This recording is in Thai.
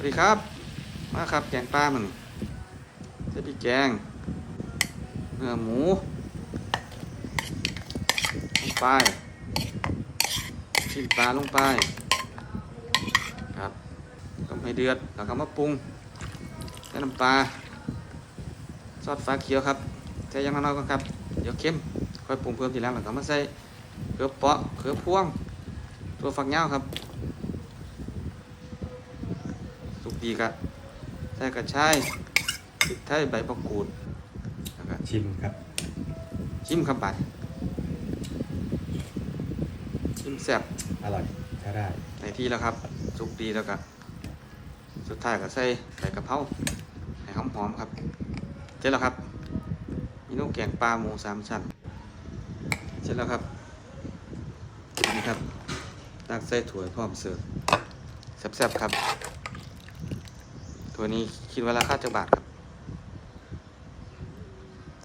วัสดีครับ มาครับแกงปลามันใส่พริกแกง เนื้อหมูลงไปชิ้นปลาลงไป ครับต้มให้เดือด แล้วก็มาปรุงใส่น้ำปลา ซอสฟ้าเขียวครับ ใส่ยังน้อยๆก่อนครับ เดี๋ยวเค็ม ค่อยปรุงเพิ่มทีหลังแล้วก็มาใส่เกลือเปาะเกลือพวง ตัวฝักยาวครับ สุก ดีกะใส่กระชายพริกไทยใบมะกรูดแล้วก็ชิมครับ ชิมครับบัดชิมแซ่บอร่อยใช้ได้ในที่แล้วครับ สุกดีแล้วก็สุดท้ายก็ใส่ใบกะเพราให้หอมๆครับเสร็จแล้วครับเมนูแกงปลาหมูสามชั้นเสร็จแล้วครับนี่ครับตักใส่ถ้วยพร้อมเสิร์ฟแซ่บๆครับ ถ้วนี้คิดว่าราคาจะบาทครับ